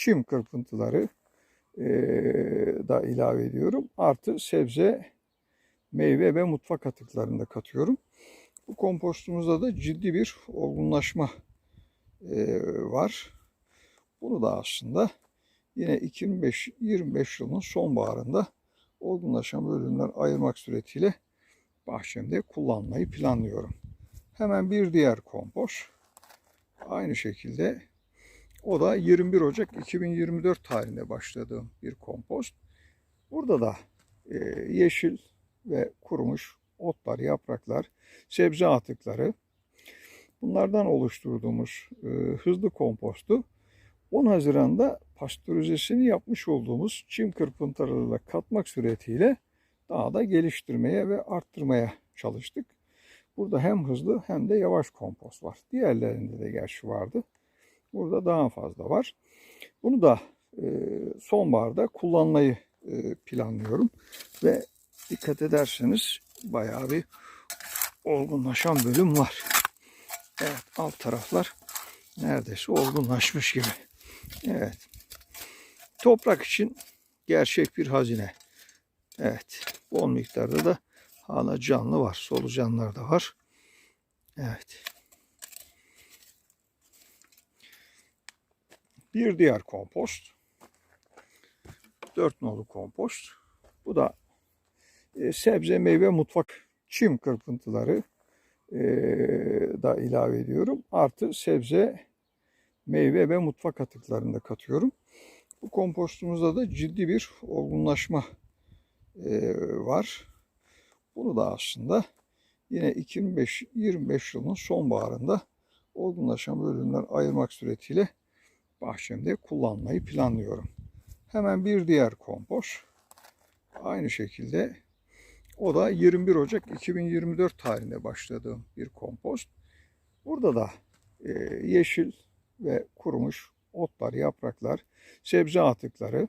çim kırpıntıları eee, da ilave ediyorum. Artı sebze, meyve ve mutfak atıklarını da katıyorum. Bu kompostumuzda da ciddi bir olgunlaşma eee, var. Bunu da aslında yine 2025 yılının sonbaharında olgunlaşan bölümler ayırmak suretiyle bahçemde kullanmayı planlıyorum. Hemen bir diğer kompost. Aynı şekilde o da 21 Ocak 2024 tarihinde başladığım bir kompost. Burada da e, yeşil ve kurumuş otlar, yapraklar, sebze atıkları bunlardan oluşturduğumuz e, hızlı kompostu 10 Haziran'da pastörizesini yapmış olduğumuz çim kırpıntılarıyla katmak suretiyle daha da geliştirmeye ve arttırmaya çalıştık. Burada hem hızlı hem de yavaş kompost var. Diğerlerinde de gerçi vardı. Burada daha fazla var. Bunu da e, sonbaharda kullanmayı e, planlıyorum. Ve dikkat ederseniz bayağı bir olgunlaşan bölüm var. Evet alt taraflar neredeyse olgunlaşmış gibi. Evet. Toprak için gerçek bir hazine. Evet. Bol miktarda da hala canlı var. Solucanlar da var. Evet. Bir diğer kompost. Dört nolu kompost. Bu da e, sebze, meyve, mutfak, çim kırpıntıları e, da ilave ediyorum. Artı sebze, meyve ve mutfak atıklarını da katıyorum. Bu kompostumuzda da ciddi bir olgunlaşma e, var. Bunu da aslında yine 2025 yılının sonbaharında olgunlaşan bölümler ayırmak suretiyle bahçemde kullanmayı planlıyorum. Hemen bir diğer kompost. Aynı şekilde o da 21 Ocak 2024 tarihinde başladığım bir kompost. Burada da e, yeşil ve kurumuş otlar, yapraklar, sebze atıkları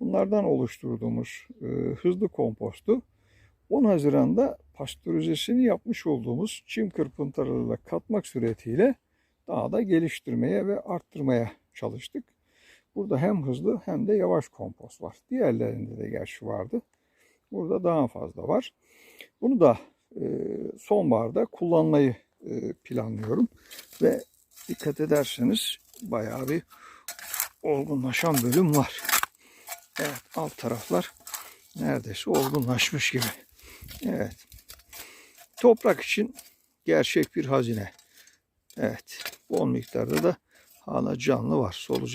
bunlardan oluşturduğumuz e, hızlı kompostu 10 Haziran'da pastörizesini yapmış olduğumuz çim kırpıntılarıyla katmak suretiyle daha da geliştirmeye ve arttırmaya çalıştık. Burada hem hızlı hem de yavaş kompost var. Diğerlerinde de gerçi vardı. Burada daha fazla var. Bunu da e, sonbaharda kullanmayı e, planlıyorum. Ve dikkat ederseniz bayağı bir olgunlaşan bölüm var. Evet alt taraflar neredeyse olgunlaşmış gibi. Evet. Toprak için gerçek bir hazine. Evet. Bol miktarda da hala canlı var. Solucan